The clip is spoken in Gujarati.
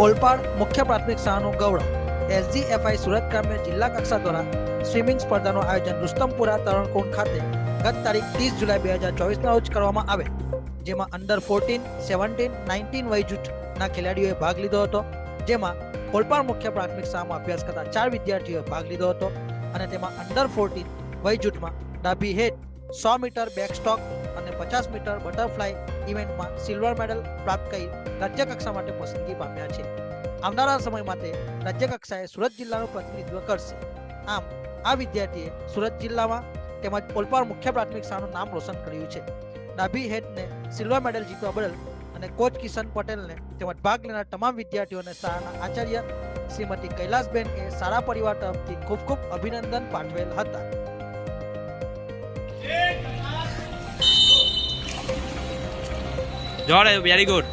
ઓલપાડ મુખ્ય પ્રાથમિક શાળાનું ગૌરવ. એસજીએફઆઈ સુરત ગ્રામ્ય જિલ્લા કક્ષા દ્વારા સ્વિમિંગ સ્પર્ધાનું આયોજન રુસ્તમપુરા તરણકુંડ ખાતે ગત તારીખ ત્રીસ જુલાઈ બે હજાર ચોવીસના રોજ કરવામાં આવે. જેમાં અંડર ફોર્ટીન સેવન્ટીન નાઇન્ટીન વય જૂથના ખેલાડીઓએ ભાગ લીધો હતો. જેમાં ઓલપાડ મુખ્ય પ્રાથમિક શાળામાં અભ્યાસ કરતા ચાર વિદ્યાર્થીઓએ ભાગ લીધો હતો. અને તેમાં અંડર ફોર્ટીન વય જૂથમાં ડાભી હેડ સો મીટર બેકસ્ટોક પચાસ મીટર બટરફ્લાય ઇવેન્ટમાં સિલ્વર મેડલ પ્રાપ્ત કરી રાજ્ય કક્ષા માટે પસંદગી પામ્યા છે. આવનારા સમય માટે રાજ્ય કક્ષાએ સુરત જિલ્લાનું પ્રતિનિધિત્વ કરશે. આમ, આ વિદ્યાર્થીએ સુરત જિલ્લામાં તેમજ ઓલપાડ મુખ્ય પ્રાથમિક શાળાનું નામ રોશન કર્યું છે. ડાભી હેડને સિલ્વર મેડલ જીતવા બદલ અને કોચ કિશન પટેલને તેમજ ભાગ લેનાર તમામ વિદ્યાર્થીઓને શાળાના આચાર્ય શ્રીમતી કૈલાસબેન એ શાળા પરિવાર તરફથી ખૂબ ખૂબ અભિનંદન પાઠવેલ હતા. Jore, very good.